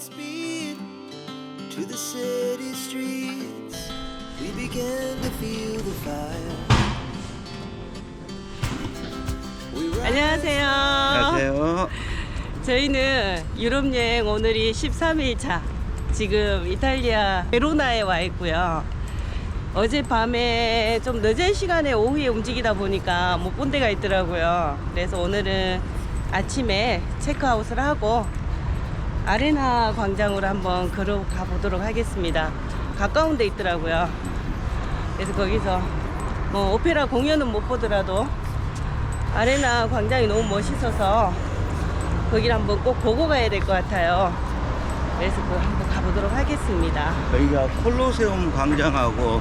speed to the city streets. We began to feel the fire. We 안녕하세요. 안녕하세요. 저희는 유럽 여행 오늘이 13일 차. 지금 이탈리아 베로나에 와 있고요. 어젯밤에 좀 늦은 시간에 오후에 움직이다 보니까 못 본 데가 있더라고요. 그래서 오늘은 아침에 체크아웃을 하고 아레나 광장으로 한번 걸어가 보도록 하겠습니다. 가까운 데 있더라고요. 그래서 거기서 뭐 오페라 공연은 못 보더라도 아레나 광장이 너무 멋있어서 거기를 한번 꼭 보고 가야 될 것 같아요. 그래서 그 한번 가보도록 하겠습니다. 여기가 콜로세움 광장하고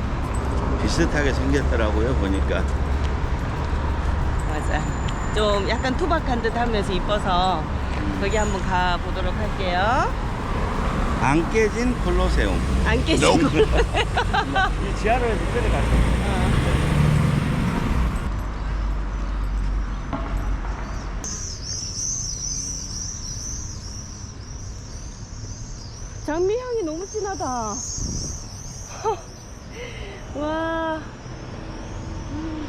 비슷하게 생겼더라고요, 보니까. 맞아. 좀 약간 투박한 듯 하면서 이뻐서 거기 한번 가보도록 할게요. 안 깨진 콜로세움. 안 깨지고. 이 지하로 내려갔어요. 장미 향이 너무 진하다. 와. 음.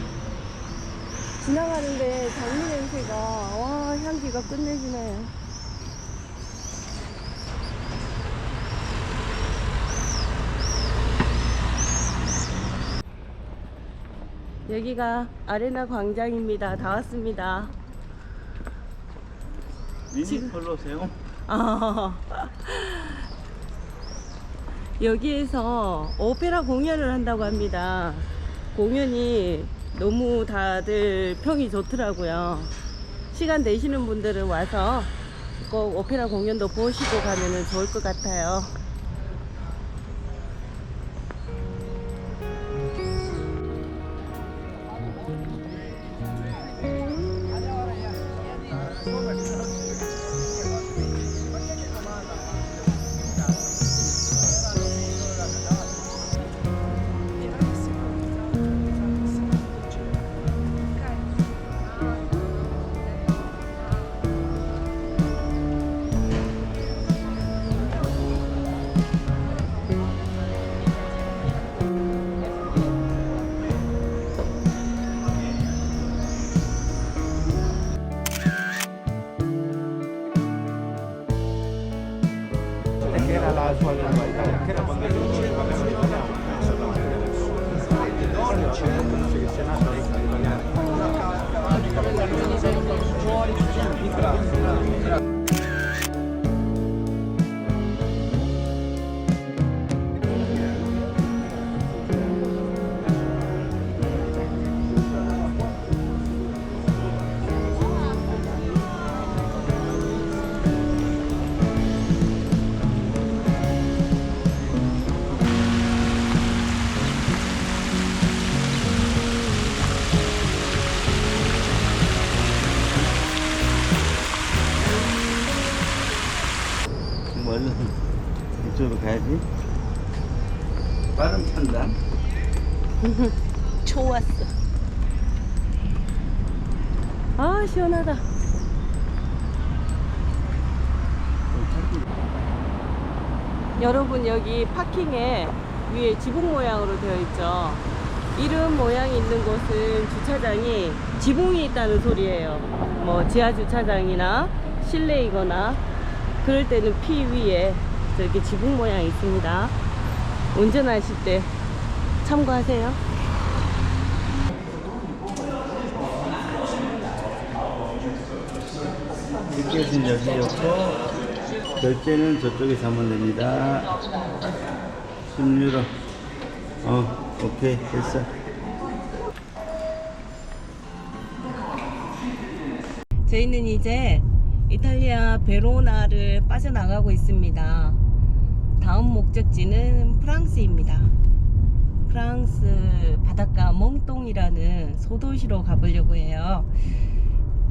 지나가는데 장미 냄새가, 와, 향기가 끝내주네. 여기가 아레나 광장입니다. 다 왔습니다. 미니 콜로세움? 아, 여기에서 오페라 공연을 한다고 합니다. 공연이 너무 다들 평이 좋더라고요. 시간 되시는 분들은 와서 꼭 오페라 공연도 보시고 가면 좋을 것 같아요. 이쪽으로 가야지. 빠른 판다. 좋았어. 아, 시원하다. 여러분, 여기 파킹에 위에 지붕 모양으로 되어 있죠. 이름 모양이 있는 곳은 주차장이 지붕이 있다는 소리예요. 뭐, 지하 주차장이나 실내이거나 그럴 때는 피 위에 저렇게 지붕 모양이 있습니다. 운전하실 때 참고하세요. 티켓은 여기였고, 결제는 저쪽에서 하면 됩니다. 10유로. 어, 오케이, 됐어. 저희는 이제 이탈리아 베로나를 빠져나가고 있습니다. 다음 목적지는 프랑스입니다. 프랑스 바닷가 몽똥이라는 소도시로 가보려고 해요.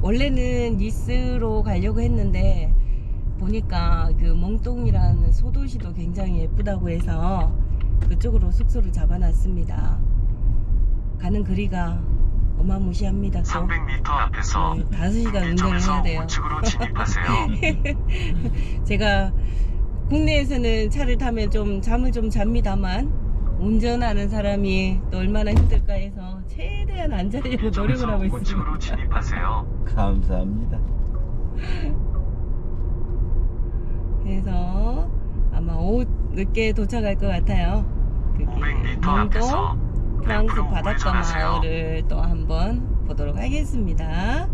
원래는 니스로 가려고 했는데 보니까 그 몽똥이라는 소도시도 굉장히 예쁘다고 해서 그쪽으로 숙소를 잡아놨습니다. 가는 거리가 어마무시합니다. 또. 300m 앞에서 네, 5시간 운전을 해야 돼요. 우측으로 진입하세요. 제가 국내에서는 차를 타면 좀 잠을 좀 잡니다만 운전하는 사람이 또 얼마나 힘들까 해서 최대한 안 자려고 노력을 하고 있습니다. 우측으로 진입하세요. 감사합니다. 그래서 아마 오후 늦게 도착할 것 같아요. 그게 500m 앞에서 몽도 프랑스 옆으로 바닷가. 마을을 또 한번 보도록 하겠습니다.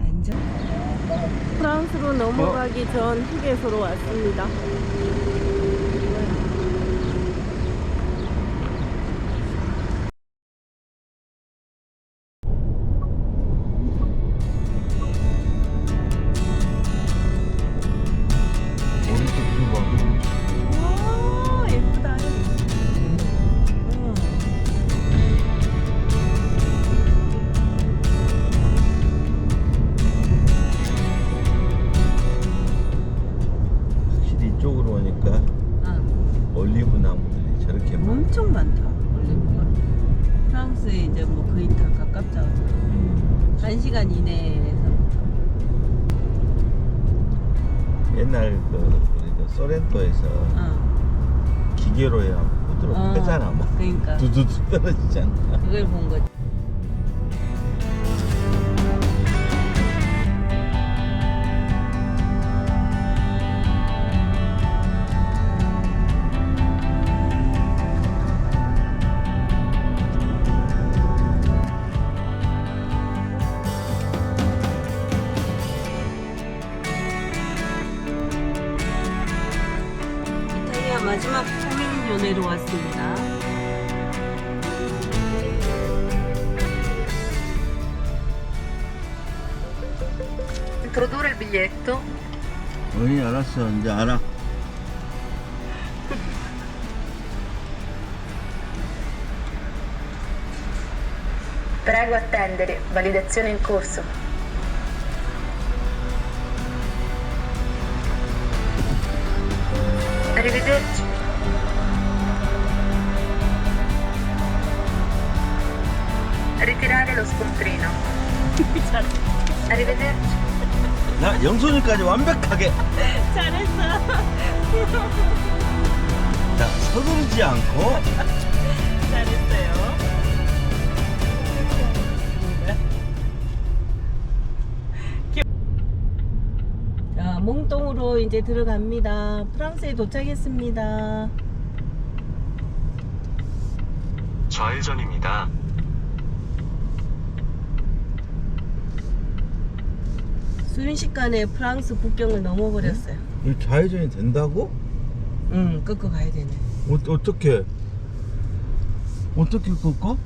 안전. 프랑스로 넘어가기 전 휴게소로 왔습니다. 1시간 이내에서. 옛날 그, 그 소렌토에서 어. 기계로야 후드로 어, 패잖아. 뭐. 그러니까. 두두두 떨어지잖아. 그걸 본 거지. Prego attendere, validazione in corso. Arrivederci. Ritirare lo scontrino. Arrivederci. 나 영순이까지 완벽하게. 잘했어. 자 서두르지 않고 잘했어요. 자, 몽동으로 이제 들어갑니다. 프랑스에 도착했습니다. 좌회전입니다. 순식간에 프랑스 국경을 넘어버렸어요. 이 좌회전이 된다고? 응, 끄고 가야 되네. 어, 어떻게? 어떻게 꺾어?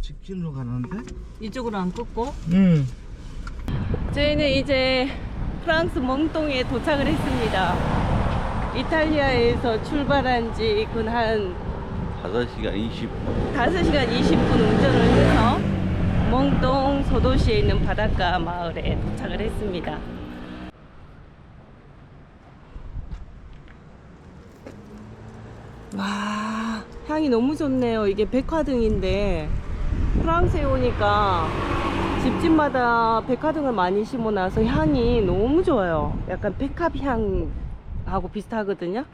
직진로 가는데? 이쪽으로 안 끄고. 응. 저희는 이제 프랑스 몽동에 도착을 했습니다. 이탈리아에서 출발한 지한 5시간 20분. 5시간 20분 운전을 해서 몽동 소도시에 있는 바닷가 마을에 도착을 했습니다. 와, 향이 너무 좋네요. 이게 백화등인데 프랑스에 오니까 집집마다 백화등을 많이 심어놔서 향이 너무 좋아요. 약간 백합 향하고 비슷하거든요.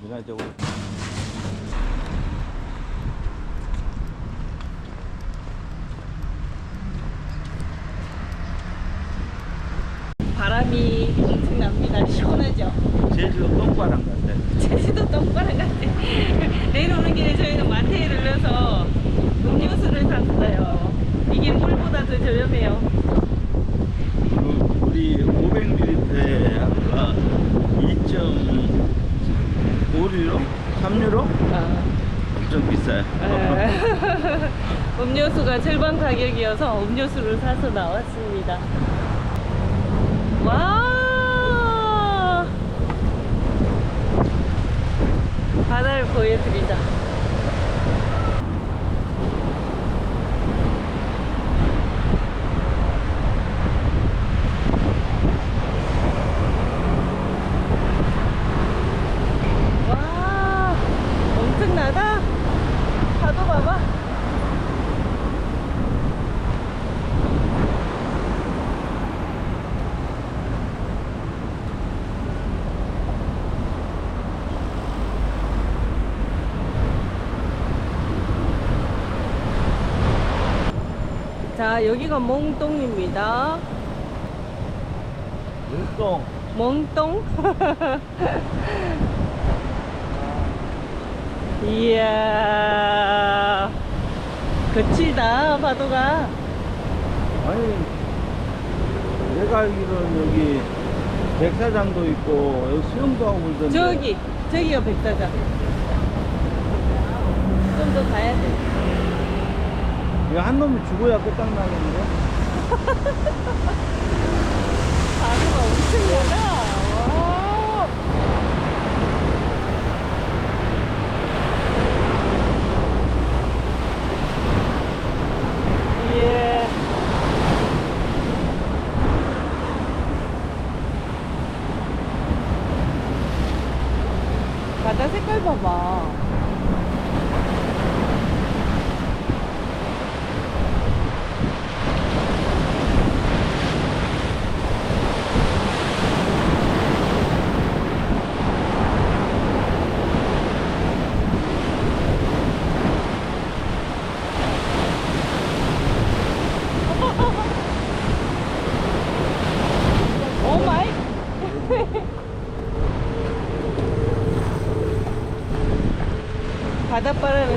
문화적으로. 바람이 엄청 납니다. 시원하죠? 제주도 똥바람 같아. 제주도 똥바람 같아. 내일 오는 길에 저희는 마트에 들려서 음료수를 샀어요. 이게 물보다 더 저렴해요. 그 우리 500ml에 아까 2.5 유로? 3유로? 아, 엄청 비싸요. 에. 음료수가 절반 가격이어서 음료수를 사서 나왔습니다. 와! 바다를 보여드리자. 자, 여기가 몽동입니다. 눈동. 몽동. 이야. 거칠다, 파도가. 아니, 내가 알기로는 여기 백사장도 있고, 여기 수영도 하고 그러던데. 저기, 저기가 백사장. 좀 더 가야 돼. 이거 한 놈이 죽어야 끝장나겠는데? 파도가 엄청나다. 와. 예. 바다 색깔 봐봐. 오 마이. 바닷바람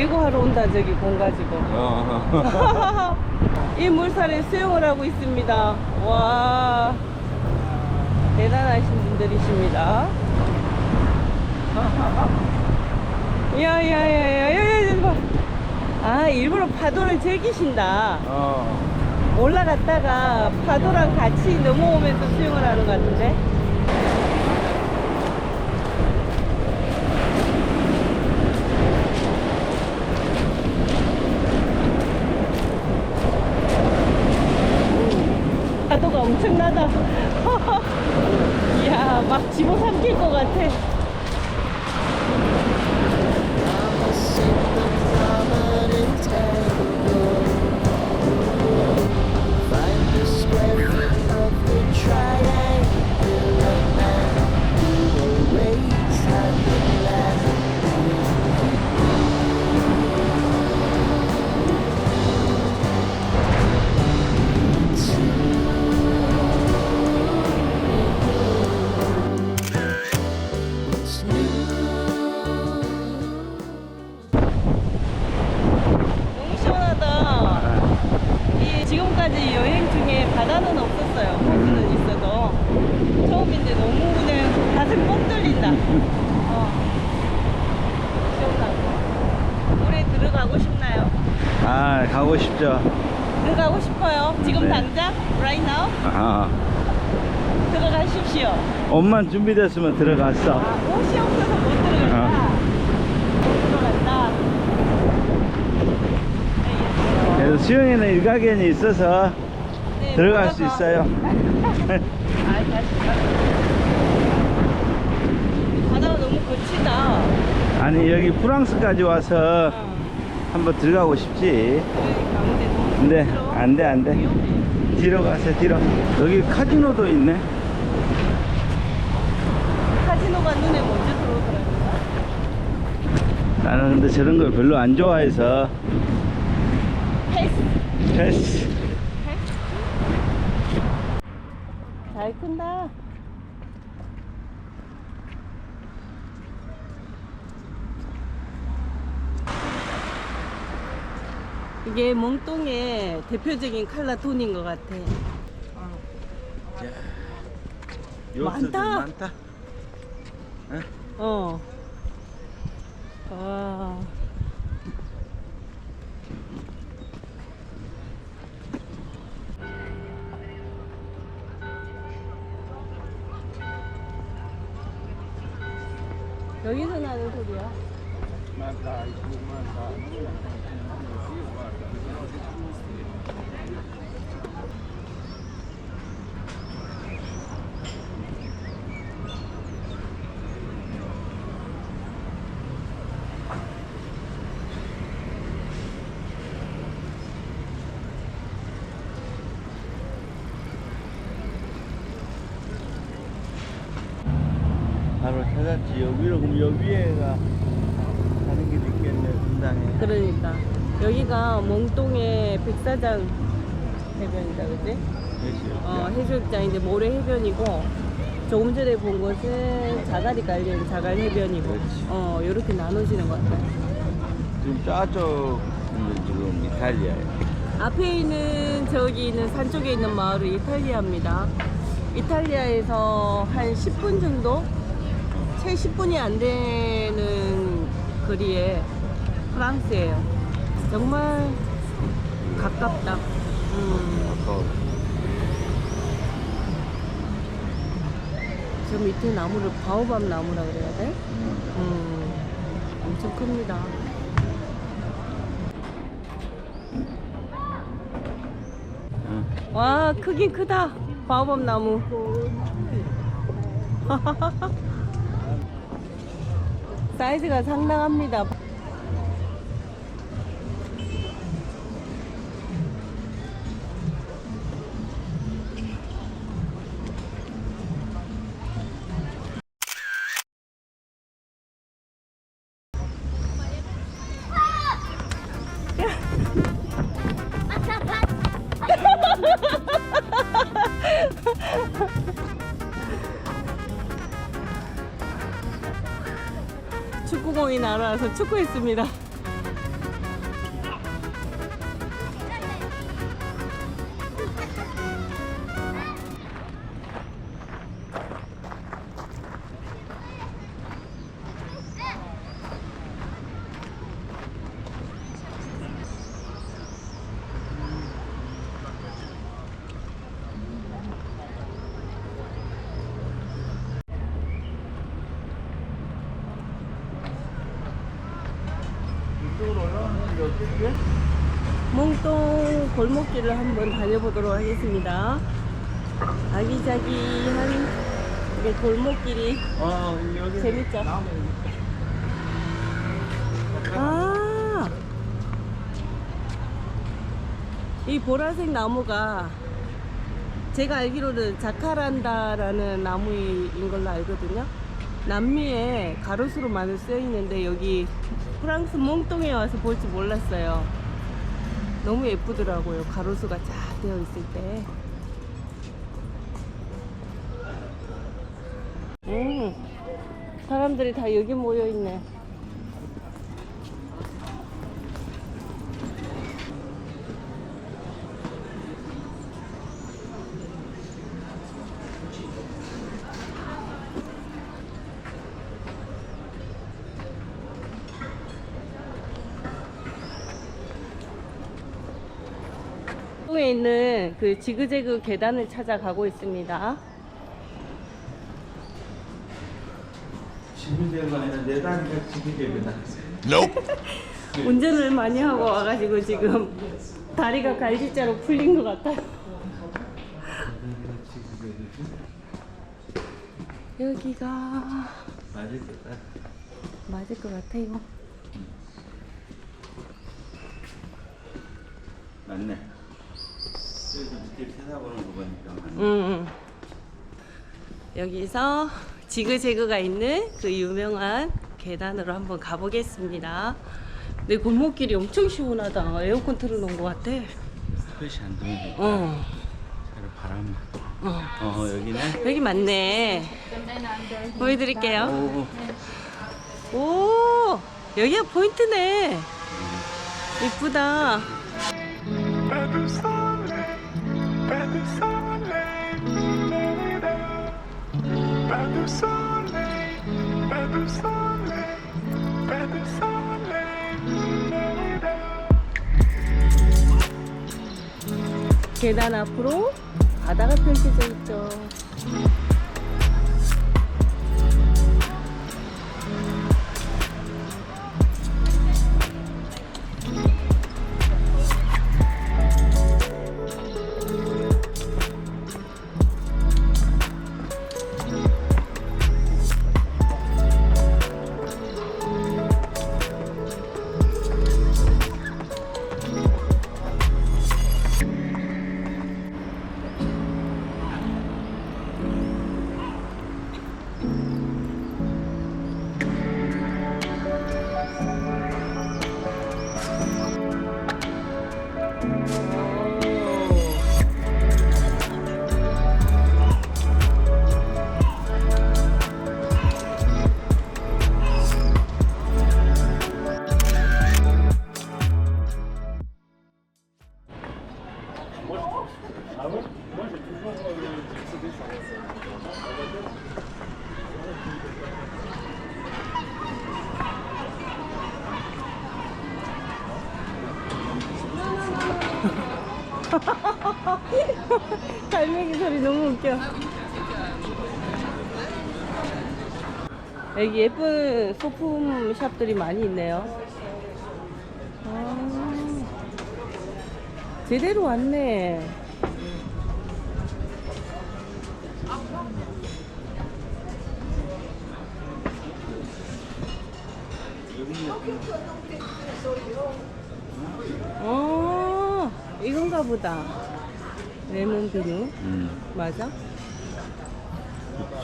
배구하러 온다 저기 공 가지고. 어. 이 물살에 수영을 하고 있습니다. 와 대단하신 분들이십니다. 야야야야야야 봐. 아 일부러 파도를 즐기신다. 어. 올라갔다가 파도랑 같이 넘어오면서 수영을 하는 것 같은데. 엄청나다. 이야, 막 집어 삼킬 것 같아. promising the 싶죠. 들어가고 싶어요. 지금 네. 당장 right now 아. 들어가십시오. 옷만 준비됐으면 들어갔어. 아, 옷이 없어서 못. 못 들어간다. 알겠어요. 그래서 수영에는 일가견이 있어서 네, 들어갈 수. 있어요. 아. 바다가 너무 거치다. 아니, 여기 프랑스까지 와서 어. 한번 들어가고 싶지. 근데 거칠어. 안 돼, 안 돼. 위험해. 뒤로 가세요, 뒤로. 여기 카지노도 있네. 카지노가 눈에 먼저 들어오더라고요. 나는 근데 저런 걸 별로 안 좋아해서 패스. 패스. 잘 큰다. 이게 몽똥의 대표적인 칼라 톤인 것 같아. 요트들 많다. 많다. 응? 어. 와. 여기서 나는 소리야. 바로 찾았지. 여기로 그럼 여기 위에가 가는 길이 있겠네 분당에. 그러니까 여기가 몽똥의 백사장 해변이다, 그지? 어, 해수욕장인데 모래 해변이고 조금 전에 본 곳은 자갈이 깔린 자갈 해변이고 그렇지. 어 이렇게 나눠지는 것 같아요. 지금 저쪽은 지금 이탈리아에. 앞에 있는 저기 있는 산 쪽에 있는 마을은 이탈리아입니다. 이탈리아에서 한 10분 정도? 채 10분이 안 되는 거리에 프랑스예요. 정말 가깝다. 음, 아까워. 저 밑에 나무를 바오밤 나무라 그래야 돼? 음, 엄청 큽니다. 응. 와, 크긴 크다. 바오밤 나무. 사이즈가 상당합니다. 축구공이 날아와서 축구했습니다. 하겠습니다. 아기자기한 이게 골목길이 어, 여기 재밌죠? 나무. 아, 이 보라색 나무가 제가 알기로는 자카란다라는 나무인 걸로 알거든요. 남미에 가로수로 많이 쓰여 있는데 여기 프랑스 몽똥에 와서 볼 줄 몰랐어요. 너무 예쁘더라고요. 가로수가 쫙 되어 있을 때. 음, 사람들이 다 여기 모여 있네. 에 있는 그 지그재그 계단을 찾아가고 있습니다. 지그재그 아니라 내 단계가 지그재그다. 운전을 많이 하고 와가지고 지금 다리가 갈비자로 풀린 것 같아요. 여기가 맞을 것 같다. 맞을 것 같아요. 맞네. 여기서 밑에 쳐다보는 거 보니까 맞네. 음, 음. 여기서 지그재그가 있는 그 유명한 계단으로 한번 가보겠습니다. 내 골목길이 엄청 시원하다. 에어컨 틀어놓은 것 같아. 햇빛이 안 들어오니까 어, 바람. 어. 어 여기네. 여기 맞네. 보여드릴게요. 오. 오, 여기가 포인트네. 이쁘다. 계단 앞으로 바다가 펼쳐져 있죠. 여기 예쁜 소품 샵들이 많이 있네요. 아, 제대로 왔네. 어, 이건가 보다. 레몬 비누. 음, 맞아?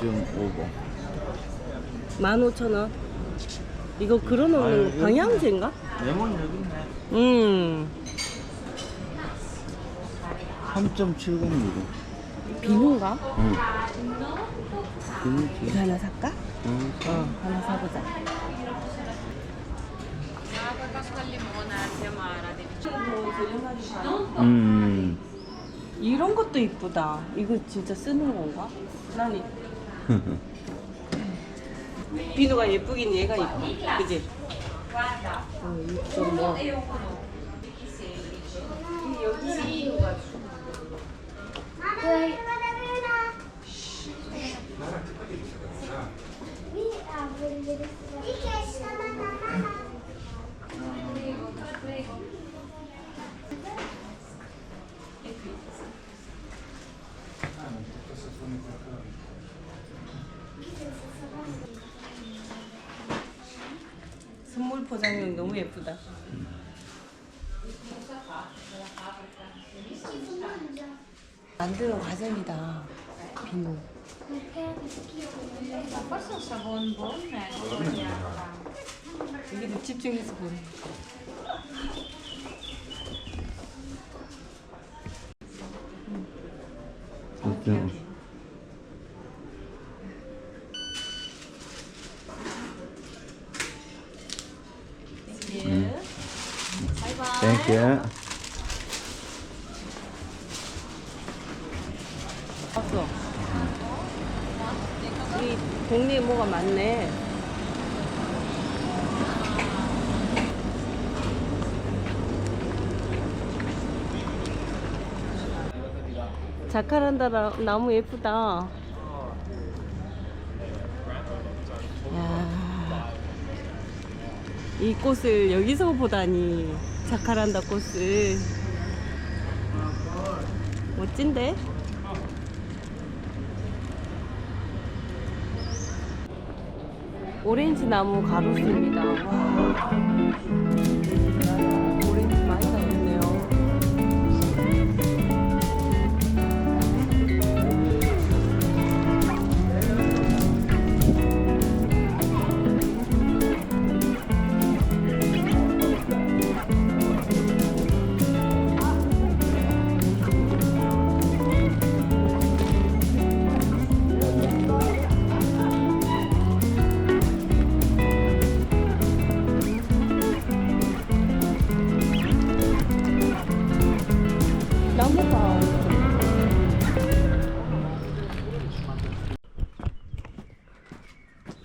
9.50. 15,000원. 이거 아유, 방향제인가? 레몬 여기 있네. 음, 3.70유로. 비누인가? 응. 비누지. 이거 하나 살까? 응. 어, 하나 사보자. 음. 이런 것도 이쁘다. 이거 진짜 쓰는 건가? 난 이, 비누가 예쁘긴 얘가 이뻐. 그지? 어, 이거 뭐. 선물 포장용 너무 예쁘다. 만드는 과정이다. 비누. 이게 집중해서 보는 거. 진짜. 땡큐. 봤어. 이 동네에 뭐가 많네. 자카란다 나- 나무 예쁘다. 야, 이 꽃을 여기서 보다니 자카란다 꽃을 멋진데? 오렌지 나무 가로수입니다. 와.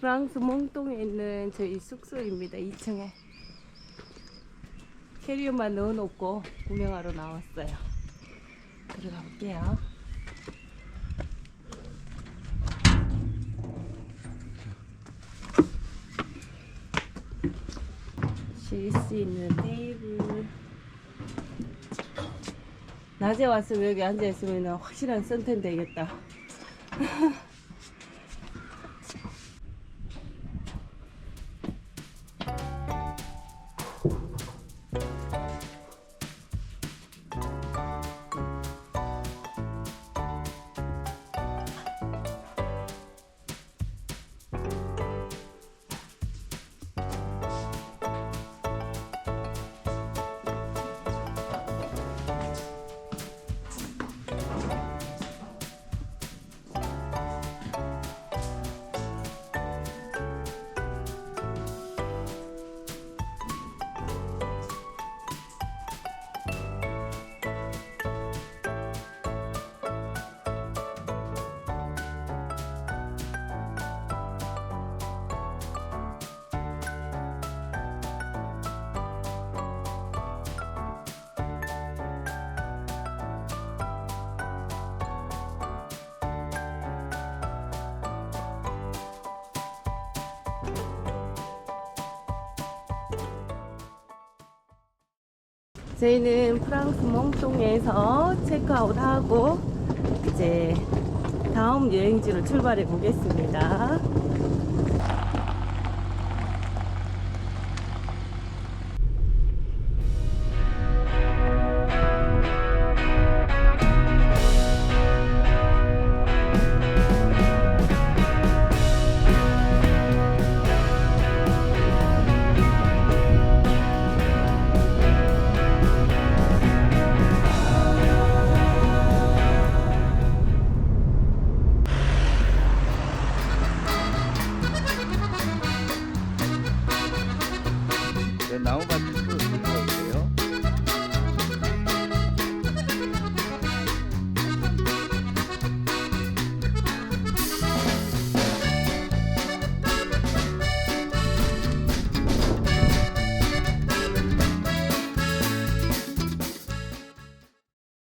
프랑스 몽동에 있는 저희 숙소입니다. 2층에. 캐리어만 넣어놓고 구경하러 나왔어요. 들어가 볼게요. 쉴 수 있는 테이블. 낮에 왔으면 여기 앉아있으면 확실한 선텐 되겠다. 저희는 프랑스 몽통에서 체크아웃하고 이제 다음 여행지로 출발해 보겠습니다.